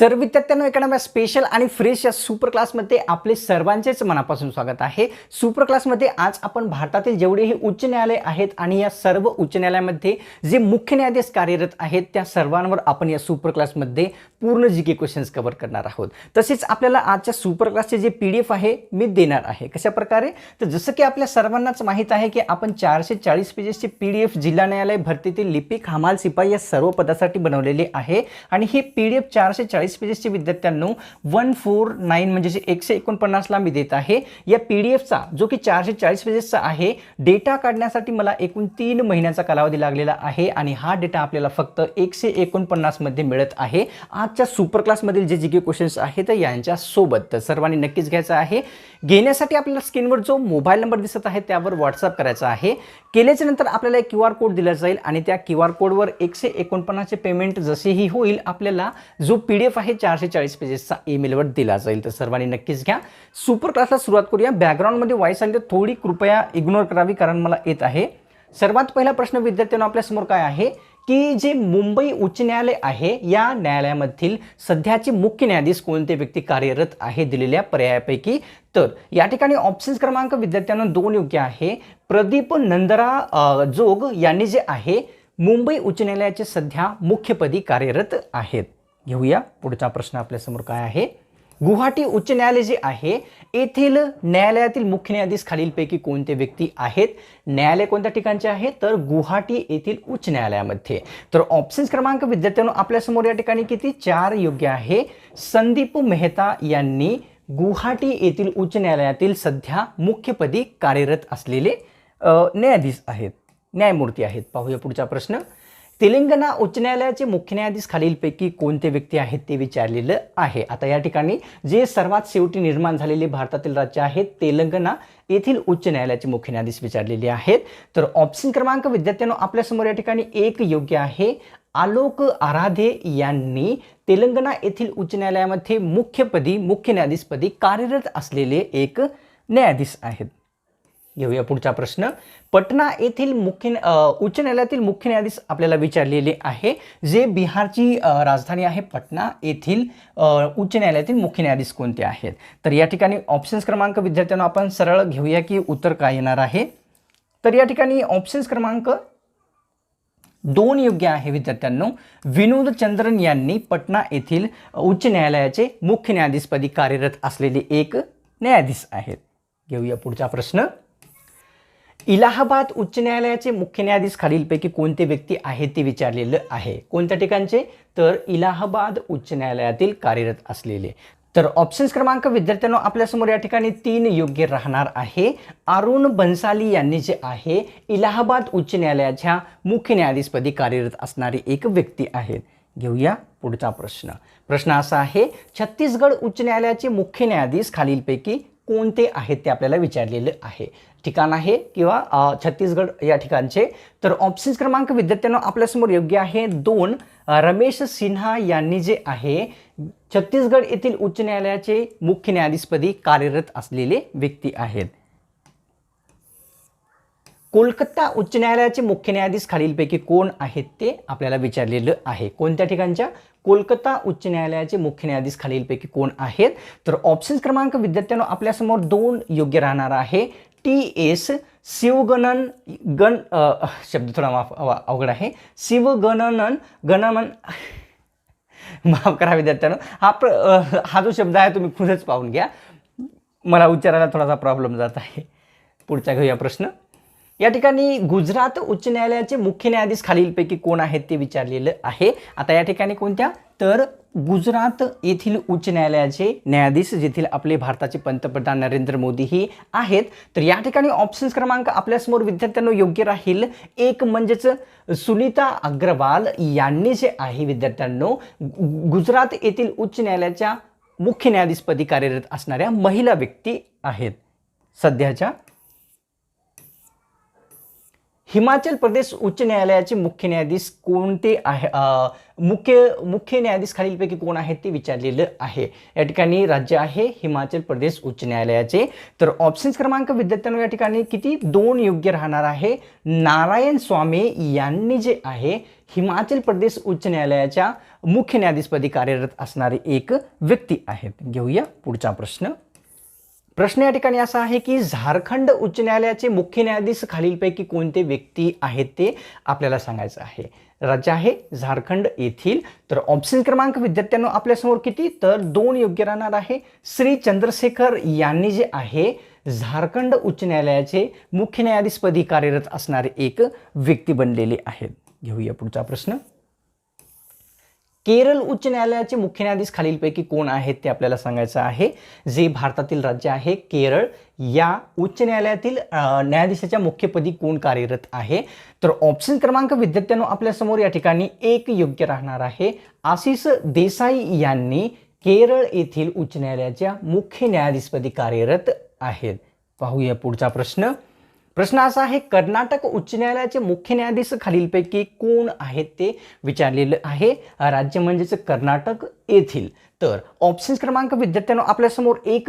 तर विद्यार्थ्यांनो एखाद्या स्पेशल आणि फ्रेश या सुपर क्लासमध्ये आपले सर्वांचेच मनापासून स्वागत आहे. सुपर क्लासमध्ये आज आपण भारतातील जेवढेही उच्च न्यायालय आहेत आणि या सर्व उच्च न्यायालयामध्ये जे मुख्य न्यायाधीश कार्यरत आहेत त्या सर्वांवर आपण या सुपर क्लासमध्ये पूर्ण जी के क्वेश्चन्स कवर करणार आहोत. तसेच आपल्याला आजच्या सुपर क्लासचे जे पी डी एफ आहे मी देणार आहे. कशा प्रकारे? तर जसं की आपल्या सर्वांनाच माहीत आहे की आपण चारशे चाळीस पेजेसचे पी डी एफ जिल्हा न्यायालय भरतीतील लिपिक हमाल सिपाही या सर्व पदासाठी बनवलेली आहे. आणि हे पी डी एफ चारशे चाळीस पेजेसचे विद्यार्थ्यांनो वन फोर नाईन म्हणजे जे एकशे एकोणपन्नासला मी देत आहे. या पी डी एफचा जो की चारशे चाळीस पेजेसचा आहे डेटा काढण्यासाठी मला एकूण तीन महिन्याचा कालावधी लागलेला आहे. आणि हा डेटा आपल्याला फक्त एकशे एकोणपन्नासमध्ये मिळत आहे. आज आजच्या सुपर क्लासमधील जे जी के क्वेश्चन्स आहेत यांच्यासोबत तर सर्वांनी नक्कीच घ्यायचं आहे. घेण्यासाठी आपल्याला स्क्रीनवर जो मोबाईल नंबर दिसत आहे त्यावर व्हॉट्सअप करायचा आहे. केल्याच्यानंतर आपल्याला एक क्यू आर कोड दिला जाईल आणि त्या क्यू आर कोडवर एकशे एकोणपन्नासचे पेमेंट जसेही होईल आपल्याला जो पी डी एफ आहे चारशे चाळीस पेजेसचा ईमेलवर दिला जाईल. तर सर्वांनी नक्कीच घ्या. सुपर क्लासला सुरुवात करूया. बॅकग्राऊंडमध्ये व्हॉईस आली तर थोडी कृपया इग्नोर करावी कारण मला येत आहे. सर्वात पहिला प्रश्न विद्यार्थ्यांना आपल्यासमोर काय आहे? की जे मुंबई उच्च न्यायालय आहे या न्यायालयामधील सध्याचे मुख्य न्यायाधीश कोणते व्यक्ती कार्यरत आहे दिलेल्या पर्यायापैकी? तर या ठिकाणी ऑप्शन्स क्रमांक विद्यार्थ्यांना दोन योग्य आहे. प्रदीप नंदरा जोग यांनी जे आहे मुंबई उच्च न्यायालयाचे सध्या मुख्यपदी कार्यरत आहेत. घेऊया पुढचा प्रश्न आपल्यासमोर काय आहे? गुवाहाटी उच्च न्यायालय जे आहे येथील न्यायालयातील मुख्य न्यायाधीश खालीलपैकी कोणते व्यक्ती आहेत? न्यायालय कोणत्या ठिकाणचे आहे? तर गुवाहाटी येथील उच्च न्यायालयामध्ये. तर ऑप्शन्स क्रमांक विद्यार्थ्यांनो आपल्यासमोर या ठिकाणी किती? चार योग्य आहे. संदीप मेहता यांनी गुवाहाटी येथील उच्च न्यायालयातील सध्या मुख्यपदी कार्यरत असलेले न्यायाधीश आहेत. न्यायमूर्ती आहेत. पाहूया पुढचा प्रश्न. तेलंगणा उच्च न्यायालयाचे मुख्य न्यायाधीश खालीलपैकी कोणते व्यक्ती आहेत ते विचारलेलं आहे. आता या ठिकाणी जे सर्वात शेवटी निर्माण झालेले भारतातील राज्य आहेत तेलंगणा येथील उच्च न्यायालयाचे मुख्य न्यायाधीश विचारलेले आहेत. तर ऑप्शन क्रमांक विद्यार्थ्यांनो आपल्यासमोर या ठिकाणी एक योग्य आहे. आलोक आराधे यांनी तेलंगणा येथील उच्च न्यायालयामध्ये मुख्यपदी मुख्य न्यायाधीशपदी कार्यरत असलेले एक न्यायाधीश आहेत. घेऊया पुढचा प्रश्न. पटना येथील मुख्य उच्च न्यायालयातील मुख्य न्यायाधीश आपल्याला विचारलेले आहे जे बिहारची राजधानी आहे पटना येथील उच्च न्यायालयातील मुख्य न्यायाधीश कोणते आहेत? तर या ठिकाणी ऑप्शन्स क्रमांक विद्यार्थ्यांना आपण सरळ घेऊया की उत्तर काय येणार आहे. तर या ठिकाणी ऑप्शन्स क्रमांक दोन योग्य आहे विद्यार्थ्यांनो. विनोद चंद्रन यांनी पटना येथील उच्च न्यायालयाचे मुख्य न्यायाधीशपदी कार्यरत असलेले एक न्यायाधीश आहेत. घेऊया पुढचा प्रश्न. इलाहाबाद उच्च न्यायालयाचे मुख्य न्यायाधीश खालीलपैकी कोणते व्यक्ती आहेत ते विचारलेलं आहे. कोणत्या ठिकाणचे? तर इलाहाबाद उच्च न्यायालयातील कार्यरत असलेले. तर ऑप्शन्स क्रमांक विद्यार्थ्यांनो आपल्यासमोर या ठिकाणी तीन योग्य राहणार आहे. अरुण बन्साली यांनी जे आहे इलाहाबाद उच्च न्यायालयाच्या मुख्य न्यायाधीशपदी कार्यरत असणारी एक व्यक्ती आहेत. घेऊया पुढचा प्रश्न. प्रश्न असा आहे छत्तीसगड उच्च न्यायालयाचे मुख्य न्यायाधीश खालीलपैकी कोणते आहेत ते आपल्याला विचारलेलं आहे. ठिकाण आहे किंवा छत्तीसगड या ठिकाणचे. तर ऑप्शन्स क्रमांक विद्यार्थ्यांना आपल्यासमोर योग्य आहे. दोन रमेश सिन्हा यांनी जे आहे छत्तीसगड येथील उच्च न्यायालयाचे मुख्य न्यायाधीशपदी कार्यरत असलेले व्यक्ती आहेत. कोलकाता उच्च न्यायालयाचे मुख्य न्यायाधीश खालीलपैकी कोण आहेत ते आपल्याला विचारलेलं आहे. कोणत्या ठिकाणच्या? कोलकाता उच्च न्यायालयाचे मुख्य न्यायाधीश खालीलपैकी कोण आहेत? तर ऑप्शन क्रमांक विद्यार्थ्यांना आपल्यासमोर दोन योग्य राहणार आहे. टी एस शिवगणन गण शब्द थोडा माफ अवघड आहे. शिवगणनन गणमन माफ करा विद्यार्थ्यांनो. हा प्र हा जो शब्द आहे तुम्ही खुदच पाहून घ्या. मला उच्चारायला थोडासा प्रॉब्लेम जात आहे. पुढचा घेऊया प्रश्न. या ठिकाणी गुजरात उच्च न्यायालयाचे मुख्य न्यायाधीश खालीलपैकी कोण आहेत ते विचारलेलं आहे. आता या ठिकाणी कोणत्या? तर गुजरात येथील उच्च न्यायालयाचे न्यायाधीश जेथील आपले भारताचे पंतप्रधान नरेंद्र मोदी ही आहेत. तर या ठिकाणी ऑप्शन्स क्रमांक आपल्यासमोर विद्यार्थ्यांना योग्य राहील. एक म्हणजेच सुनीता अग्रवाल यांनी जे आहे विद्यार्थ्यांनो गुजरात येथील उच्च न्यायालयाच्या मुख्य न्यायाधीशपदी कार्यरत असणाऱ्या महिला व्यक्ती आहेत. सध्याच्या हिमाचल प्रदेश उच्च न्यायालयाचे मुख्य न्यायाधीश कोणते आहे? मुख्य मुख्य न्यायाधीश खालीलपैकी कोण आहेत ते विचारलेलं आहे. या ठिकाणी राज्य आहे हिमाचल प्रदेश उच्च न्यायालयाचे. तर ऑप्शन्स क्रमांक विद्यार्थ्यांना या ठिकाणी किती? दोन योग्य राहणार आहे. नारायण स्वामी यांनी जे आहे हिमाचल प्रदेश उच्च न्यायालयाच्या मुख्य न्यायाधीशपदी कार्यरत असणारे एक व्यक्ती आहेत. घेऊया पुढचा प्रश्न. प्रश्न या ठिकाणी असा आहे की झारखंड उच्च न्यायालयाचे मुख्य न्यायाधीश खालीलपैकी कोणते व्यक्ती आहेत ते आपल्याला सांगायचं आहे. राज्य आहे झारखंड येथील. तर ऑप्शन क्रमांक विद्यार्थ्यांनो आपल्यासमोर किती? तर दोन योग्य राहणार आहे. श्री चंद्रशेखर यांनी जे आहे झारखंड उच्च न्यायालयाचे मुख्य न्यायाधीशपदी कार्यरत असणारे एक व्यक्ती बनलेले आहेत. घेऊया पुढचा प्रश्न. केरळ उच्च न्यायालयाचे मुख्य न्यायाधीश खालीलपैकी कोण आहेत ते आपल्याला सांगायचं आहे. जे भारतातील राज्य आहे केरळ या उच्च न्यायालयातील न्यायाधीशाच्या मुख्यपदी कोण कार्यरत आहे? तर ऑप्शन क्रमांक विद्यार्थ्यांनो आपल्यासमोर या ठिकाणी एक योग्य राहणार आहे. आशिष देसाई यांनी केरळ येथील उच्च न्यायालयाच्या मुख्य न्यायाधीशपदी कार्यरत आहेत. पाहूया पुढचा प्रश्न. प्रश्न असा आहे कर्नाटक उच्च न्यायालयाचे मुख्य न्यायाधीश खालीलपैकी कोण आहेत ते विचारलेलं आहे. राज्य म्हणजेच कर्नाटक येथील. तर ऑप्शन क्रमांक विद्यार्थ्यांनो आपल्यासमोर एक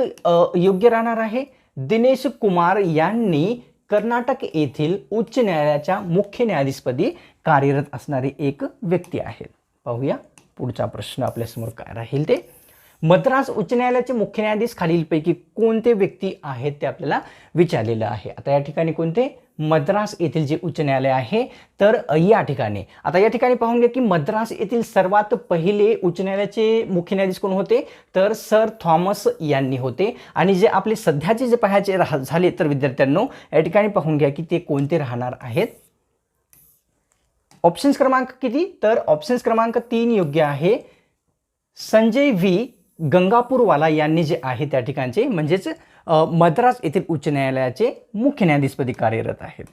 योग्य राहणार आहे. दिनेश कुमार यांनी कर्नाटक येथील उच्च न्यायालयाच्या मुख्य न्यायाधीशपदी कार्यरत असणारे एक व्यक्ती आहेत पाहूया पुढचा प्रश्न आपल्यासमोर काय राहील ते. मद्रास उच्च न्यायालयाचे मुख्य न्यायाधीश खालीलपैकी कोणते व्यक्ती आहेत ते आपल्याला विचारलेलं आहे. आता या ठिकाणी कोणते? मद्रास येथील जे उच्च न्यायालय आहे तर या ठिकाणी. आता या ठिकाणी पाहून घ्या की मद्रास येथील सर्वात पहिले उच्च न्यायालयाचे मुख्य न्यायाधीश कोण होते? तर सर थॉमस यांनी होते. आणि जे आपले सध्याचे जे पाहायचे राह- झाले तर विद्यार्थ्यांनो या ठिकाणी पाहून घ्या की ते कोणते राहणार आहेत. ऑप्शन्स क्रमांक किती? तर ऑप्शन्स क्रमांक तीन योग्य आहे. संजय व्ही. गंगापूरवाला यांनी जे आहे त्या ठिकाणचे म्हणजेच मद्रास येथील उच्च न्यायालयाचे मुख्य न्यायाधीशपदी कार्यरत आहेत.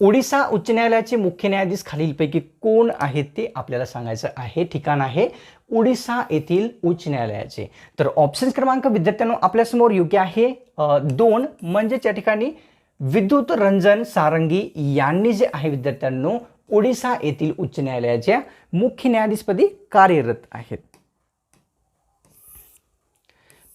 ओडिसा उच्च न्यायालयाचे मुख्य न्यायाधीश खालीलपैकी कोण आहेत ते आपल्याला सांगायचं आहे ठिकाण आहे ओडिसा येथील उच्च न्यायालयाचे. तर ऑप्शन क्रमांक विद्यार्थ्यांनो आपल्यासमोर योग्य आहे. दोन म्हणजेच या ठिकाणी विद्युत रंजन सारंगी यांनी जे आहे विद्यार्थ्यांनो ओडिसा येथील उच्च न्यायालयाच्या मुख्य न्यायाधीशपदी कार्यरत आहेत.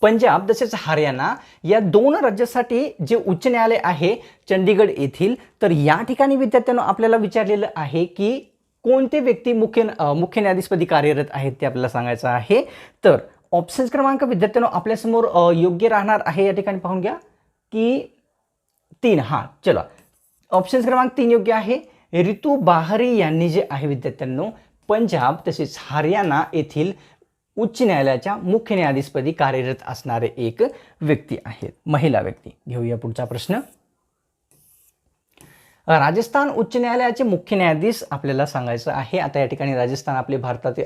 पंजाब तसेच हरियाणा या दोन राज्यासाठी जे उच्च न्यायालय आहे चंदीगड येथील तर या ठिकाणी विद्यार्थ्यांनो आपल्याला विचारलेलं आहे की कोणते व्यक्ती मुख्य मुख्य न्यायाधीशपदी कार्यरत आहेत ते आपल्याला सांगायचं आहे. तर ऑप्शन्स क्रमांक विद्यार्थ्यांनो आपल्यासमोर योग्य राहणार आहे या ठिकाणी पाहून घ्या. की तीन हां चला. ऑप्शन्स क्रमांक तीन योग्य आहे. ऋतू बाहरी यांनी जे आहे विद्यार्थ्यांनो पंजाब तसेच हरियाणा येथील उच्च न्यायालयाच्या मुख्य न्यायाधीशपदी कार्यरत असणारे एक व्यक्ती आहेत. महिला व्यक्ती. घेऊया पुढचा प्रश्न. राजस्थान उच्च न्यायालयाचे मुख्य न्यायाधीश आपल्याला सांगायचं आहे. आता या ठिकाणी राजस्थान आपले भारतातील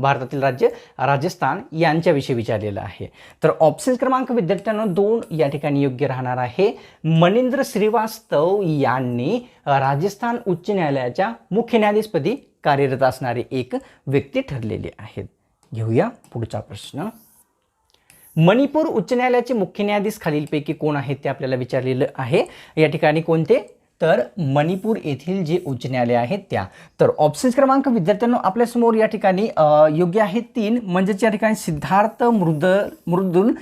भारतातील राज्य राजस्थान यांच्याविषयी विचारलेलं आहे. तर ऑप्शन क्रमांक विद्यार्थ्यांना दोन या ठिकाणी योग्य राहणार आहे. मनिंद्र श्रीवास्तव यांनी राजस्थान उच्च न्यायालयाच्या मुख्य न्यायाधीशपदी कार्यरत असणारे एक व्यक्ती ठरलेले आहेत. घेऊया पुढचा प्रश्न. मणिपूर उच्च न्यायालयाचे मुख्य न्यायाधीश खालीलपैकी कोण आहेत ते आपल्याला विचारलेलं आहे. या ठिकाणी कोणते? तर मणिपूर येथील जे उच्च न्यायालय आहेत त्या. तर ऑप्शन क्रमांक विद्यार्थ्यांना आपल्यासमोर या ठिकाणी योग्य आहे तीन. म्हणजेच या ठिकाणी सिद्धार्थ मृद मृदुल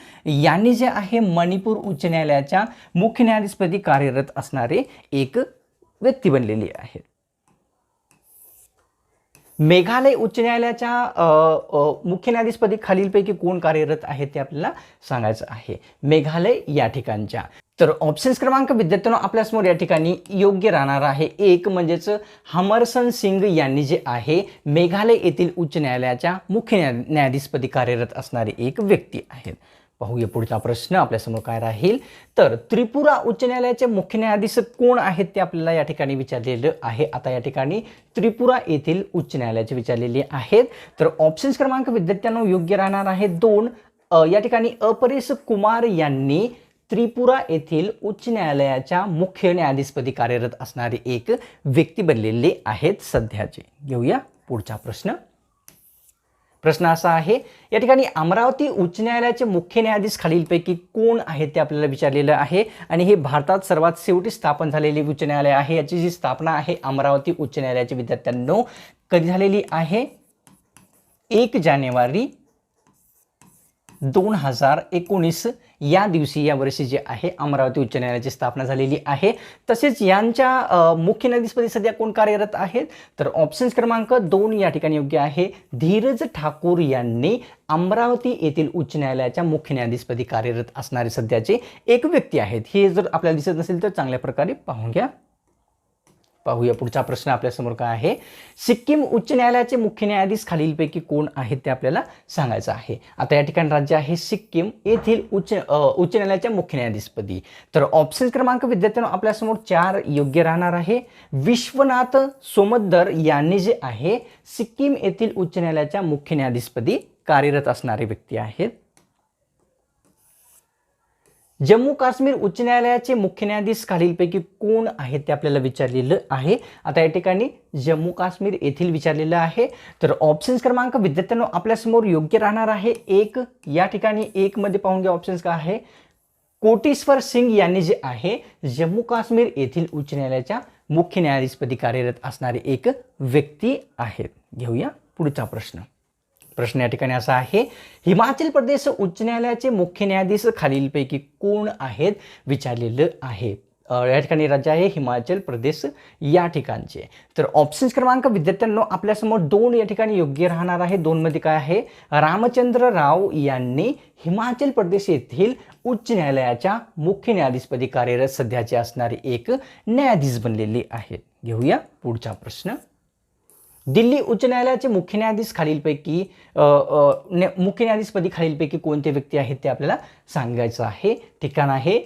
यांनी जे आहे मणिपूर उच्च न्यायालयाच्या मुख्य न्यायाधीशपदी कार्यरत असणारे एक व्यक्ती बनलेली आहेत मेघालय उच्च न्यायालयाच्या मुख्य न्यायाधीशपदी खालीलपैकी कोण कार्यरत आहे ते आपल्याला सांगायचं आहे. मेघालय या ठिकाणच्या. तर ऑप्शन्स क्रमांक विद्यार्थ्यांनो आपल्यासमोर या ठिकाणी योग्य राहणार आहे. एक म्हणजेच हमरसन सिंग यांनी जे आहे मेघालय येथील उच्च न्यायालयाच्या मुख्य न्याय न्यायाधीशपदी कार्यरत असणारे एक व्यक्ती आहेत. पाहूया पुढचा प्रश्न आपल्यासमोर काय राहील? तर त्रिपुरा उच्च न्यायालयाचे मुख्य न्यायाधीश कोण आहेत ते आपल्याला या ठिकाणी विचारलेलं आहे. आता या ठिकाणी त्रिपुरा येथील उच्च न्यायालयाचे विचारलेले आहेत. तर ऑप्शन्स क्रमांक विद्यार्थ्यांना योग्य राहणार आहे दोन. या ठिकाणी अपरेश कुमार यांनी त्रिपुरा येथील उच्च न्यायालयाच्या मुख्य न्यायाधीशपदी कार्यरत असणारे एक व्यक्ती बनलेले आहेत सध्याचे. घेऊया पुढचा प्रश्न. प्रश्न असा आहे या ठिकाणी अमरावती उच्च न्यायालयाचे मुख्य न्यायाधीश खालीलपैकी कोण आहेत ते आपल्याला विचारलेलं आहे. आणि हे भारतात सर्वात शेवटी स्थापन झालेले उच्च न्यायालय आहे याची जी स्थापना आहे अमरावती उच्च न्यायालयाच्या विद्यार्थ्यांनो कधी झालेली आहे? एक जानेवारी दोन हजार एकोणीस या दिवशी या वर्षी जे आहे अमरावती उच्च न्यायालयाची स्थापना झालेली आहे. तसेच यांच्या मुख्य न्यायाधीशपदी सध्या कोण कार्यरत आहेत? तर ऑप्शन्स क्रमांक दोन या ठिकाणी योग्य आहे. धीरज ठाकूर यांनी अमरावती येथील उच्च न्यायालयाच्या मुख्य न्यायाधीशपदी कार्यरत असणारे सध्याचे एक व्यक्ती आहेत. हे जर आपल्याला दिसत नसेल तर चांगल्या प्रकारे पाहून घ्या. पाहूया. पुढचा प्रश्न आपल्यासमोर काय आहे? सिक्कीम उच्च न्यायालयाचे मुख्य न्यायाधीश खालीलपैकी कोण आहेत ते आपल्याला सांगायचं आहे. आता या ठिकाणी राज्य आहे सिक्कीम येथील उच्च उच्च न्यायालयाच्या मुख्य न्यायाधीशपदी. तर ऑप्शन क्रमांक विद्यार्थ्यांना आपल्यासमोर चार योग्य राहणार आहे. विश्वनाथ सोमद्दर यांनी जे आहे सिक्कीम येथील उच्च न्यायालयाच्या मुख्य न्यायाधीशपदी कार्यरत असणारे व्यक्ती आहेत. जम्मू काश्मीर उच्च न्यायालयाचे मुख्य न्यायाधीश खालीलपैकी कोण आहेत ते आपल्याला विचारलेलं आहे. आता या ठिकाणी जम्मू काश्मीर येथील विचारलेलं आहे. तर ऑप्शन्स क्रमांक विद्यार्थ्यांना आपल्यासमोर योग्य राहणार आहे. एक या ठिकाणी एकमध्ये पाहून घ्या ऑप्शन्स काय आहे. कोटेश्वर सिंग यांनी जे आहे जम्मू काश्मीर येथील उच्च न्यायालयाच्या मुख्य न्यायाधीशपदी कार्यरत असणारे एक व्यक्ती आहेत. घेऊया पुढचा प्रश्न. प्रश्न या ठिकाणी असा आहे. हिमाचल प्रदेश उच्च न्यायालयाचे मुख्य न्यायाधीश खालीलपैकी कोण आहेत? विचारलेलं आहे. या ठिकाणी राज्य आहे हिमाचल प्रदेश या ठिकाणचे. तर ऑप्शन्स क्रमांक विद्यार्थ्यांनो आपल्यासमोर दोन या ठिकाणी योग्य राहणार आहे. दोनमध्ये काय आहे? रामचंद्र राव यांनी हिमाचल प्रदेश येथील उच्च न्यायालयाच्या मुख्य न्यायाधीशपदी कार्यरत सध्याचे असणारे एक न्यायाधीश बनलेले आहेत. घेऊया पुढचा प्रश्न. दिल्ली उच्च न्यायालयाचे मुख्य न्यायाधीश खालीलपैकी न्या- मुख्य न्यायाधीशपदी खालीलपैकी कोणते व्यक्ती आहेत ते आपल्याला सांगायचं आहे. ठिकाण आहे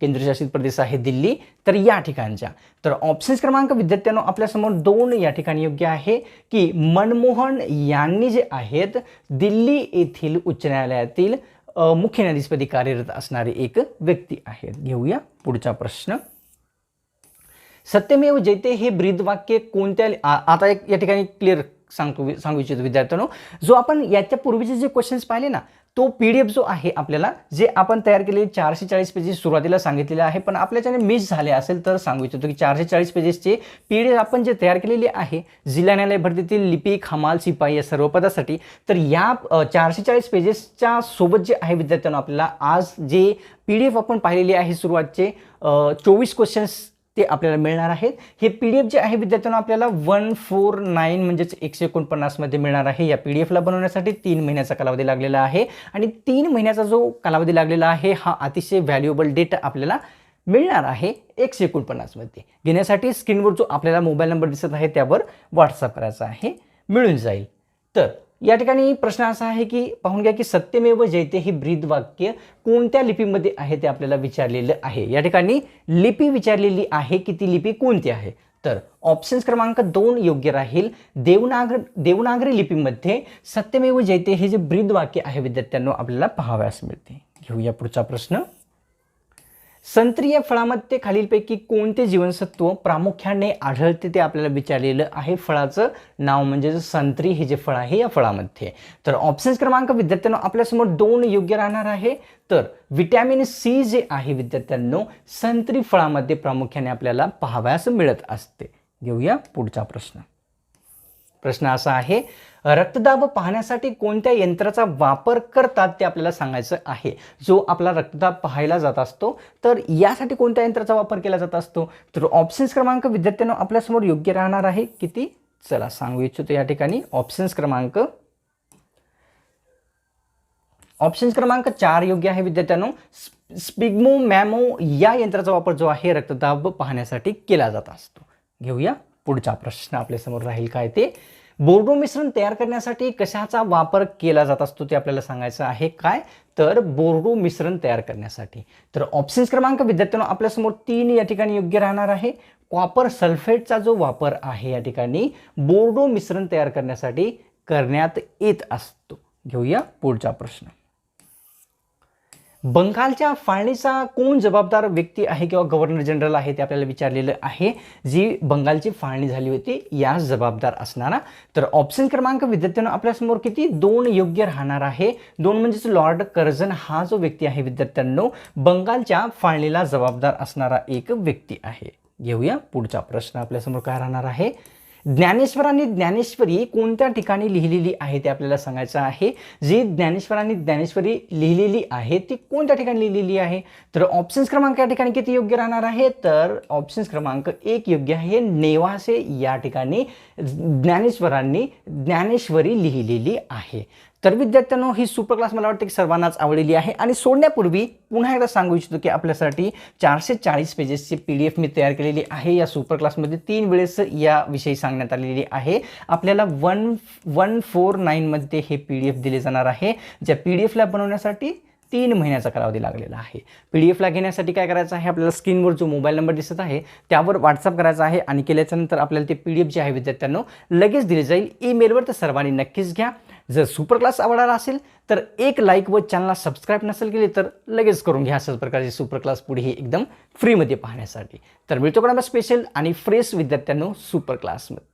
केंद्रशासित प्रदेश आहे दिल्ली. तर या ठिकाणच्या. तर ऑप्शन्स क्रमांक विद्यार्थ्यांनो आपल्यासमोर दोन या ठिकाणी योग्य आहे की मनमोहन यांनी जे आहेत दिल्ली येथील उच्च न्यायालयातील मुख्य न्यायाधीशपदी कार्यरत असणारे एक व्यक्ती आहेत. घेऊया पुढचा प्रश्न. सत्यमेव जयते हे ब्रीदवाक्य कोणत्या आता एक या ठिकाणी क्लिअर सांगतो सांगू इच्छितो विद्यार्थ्यांनो. जो आपण याच्या पूर्वीचे जे क्वेश्चन्स पाहिले ना तो पी डी एफ जो आहे आपल्याला जे आपण तयार केलेले चारशे चाळीस पेजेस सुरुवातीला सांगितलेले आहे पण आपल्याच्याने मिस झाले असेल तर सांगू इच्छितो की चारशे चाळीस पेजेसचे पी डी एफ आपण जे तयार केलेले आहे जिल्हा न्यायालय भरतीतील लिपिक हमाल शिपाई या सर्व पदासाठी तर या चारशे चाळीस पेजेसच्या सोबत जे आहे विद्यार्थ्यांना आपल्याला आज जे पी डी एफ आपण पाहिलेले आहे सुरुवातचे चोवीस क्वेश्चन्स ते आपल्याला मिळणार आहेत. हे पी डी एफ जे आहे विद्यार्थ्यांना आपल्याला वन फोर नाईन म्हणजेच एकशे एकोणपन्नासमध्ये मिळणार आहे. या पी डी एफला बनवण्यासाठी तीन महिन्याचा कालावधी लागलेला आहे. आणि तीन महिन्याचा जो कालावधी लागलेला आहे हा अतिशय व्हॅल्युएबल डेटा आपल्याला मिळणार आहे एकशे एकोणपन्नासमध्ये घेण्यासाठी स्क्रीनवर जो आपल्याला मोबाईल नंबर दिसत आहे त्यावर व्हॉट्सअप करायचा आहे. मिळून जाईल. तर या ठिकाणी प्रश्न असा आहे की पाहून घ्या की सत्यमेव जयते ही ब्रीद वाक्य कोणत्या लिपीमध्ये आहे ते आपल्याला विचारलेलं आहे? या ठिकाणी लिपी विचारलेली आहे की ती लिपी कोणती आहे? तर ऑप्शन्स क्रमांक दोन योग्य राहील. देवनागर देवनागरी लिपीमध्ये सत्यमेव जयते हे जे ब्रीद वाक्य आहे विद्यार्थ्यांना आपल्याला पाहाव्यास मिळते. घेऊया पुढचा प्रश्न. संत्रीय फळामध्ये खालीलपैकी कोणते जीवनसत्व प्रामुख्याने आढळते ते आपल्याला विचारलेलं आहे? फळाचं नाव म्हणजे संत्री हे जे फळ आहे या फळामध्ये. तर ऑप्शन्स क्रमांक विद्यार्थ्यांनो आपल्यासमोर दोन योग्य राहणार आहे. तर विटॅमिन सी जे आहे विद्यार्थ्यांनो संत्री फळामध्ये प्रामुख्याने आपल्याला पाहावयास मिळत असते. घेऊया पुढचा प्रश्न. प्रश्न असा आहे रक्तदाब पाहण्यासाठी कोणत्या यंत्राचा वापर करतात ते आपल्याला सांगायचं आहे. जो आपला रक्तदाब पाहायला जात असतो तर यासाठी कोणत्या यंत्राचा वापर केला जात असतो? तर ऑप्शन्स क्रमांक विद्यार्थ्यांनो आपल्यासमोर योग्य राहणार आहे. किती? चला सांगू इच्छितो या ठिकाणी. ऑप्शन्स क्रमांक ऑप्शन्स क्रमांक चार योग्य आहे विद्यार्थ्यांनो. स्पिग्मो मॅमो या यंत्राचा वापर जो आहे रक्तदाब पाहण्यासाठी केला जात असतो. घेऊया. पुढचा प्रश्न आपल्यासमोर राहील काय ते? बोर्डो मिश्रण तयार करण्यासाठी कशाचा वापर केला जात असतो ते आपल्याला सांगायचं आहे काय? तर बोर्डो मिश्रण तयार करण्यासाठी. तर ऑप्शन्स क्रमांक विद्यार्थ्यांना आपल्यासमोर तीन या ठिकाणी योग्य राहणार आहे. कॉपर सल्फेटचा जो वापर आहे या ठिकाणी बोर्डो मिश्रण तयार करण्यासाठी करण्यात येत असतो. घेऊया पुढचा प्रश्न. बंगालच्या फाळणीचा कोण जबाबदार व्यक्ती आहे किंवा गव्हर्नर जनरल आहे ते आपल्याला विचारलेलं आहे. जी बंगालची फाळणी झाली होती यास जबाबदार असणारा. तर ऑप्शन क्रमांक विद्यार्थ्यांना आपल्यासमोर किती? दोन योग्य राहणार आहे. दोन म्हणजेच लॉर्ड कर्झन हा जो व्यक्ती आहे विद्यार्थ्यांनो बंगालच्या फाळणीला जबाबदार असणारा एक व्यक्ती आहे. घेऊया पुढचा प्रश्न आपल्यासमोर काय राहणार आहे? ज्ञानेश्वरांनी ज्ञानेश्वरी कोणत्या ठिकाणी लिहिलेली आहे ते आपल्याला सांगायचं आहे? जी ज्ञानेश्वरांनी ज्ञानेश्वरी लिहिलेली आहे ती कोणत्या ठिकाणी लिहिलेली आहे? तर ऑप्शन्स क्रमांक या ठिकाणी किती योग्य राहणार आहे? तर ऑप्शन्स क्रमांक एक योग्य आहे. नेवासे या ठिकाणी ज्ञानेश्वरांनी ज्ञानेश्वरी लिहिलेली आहे. तर विद्यार्थ्यांनो ही सुपर क्लास मला वाटतं की सर्वांनाच आवडलेली आहे. आणि सोडण्यापूर्वी पुन्हा एकदा सांगू इच्छितो की आपल्यासाठी चारशे चाळीस पेजेसची पी डी एफ मी तयार केलेली आहे. या सुपर क्लासमध्ये तीन वेळेस याविषयी सांगण्यात आलेली आहे. आपल्याला वन वन फोर नाईनमध्ये हे पी डी एफ दिले जाणार आहे. ज्या पी डी एफला बनवण्यासाठी तीन महिन्याचा कालावधी लागलेला आहे. पी डी एफला घेण्यासाठी काय करायचं आहे? आपल्याला स्क्रीनवर जो मोबाईल नंबर दिसत आहे त्यावर व्हॉट्सअप करायचा आहे. आणि केल्याच्यानंतर आपल्याला ते पी डी एफ जे आहे विद्यार्थ्यांनो लगेच दिले जाईल. ईमेलवर तर सर्वांनी नक्कीच घ्या. जर सुपर क्लास आवडला असेल तर एक लाईक व चॅनलला सबस्क्राईब नसेल केली तर लगेच करून घ्या अशाच प्रकारचे सुपर क्लास पुढेही एकदम फ्रीमध्ये पाहण्यासाठी. तर मिळतो कोणाला स्पेशल आणि फ्रेश विद्यार्थ्यांनो सुपर क्लासमध्ये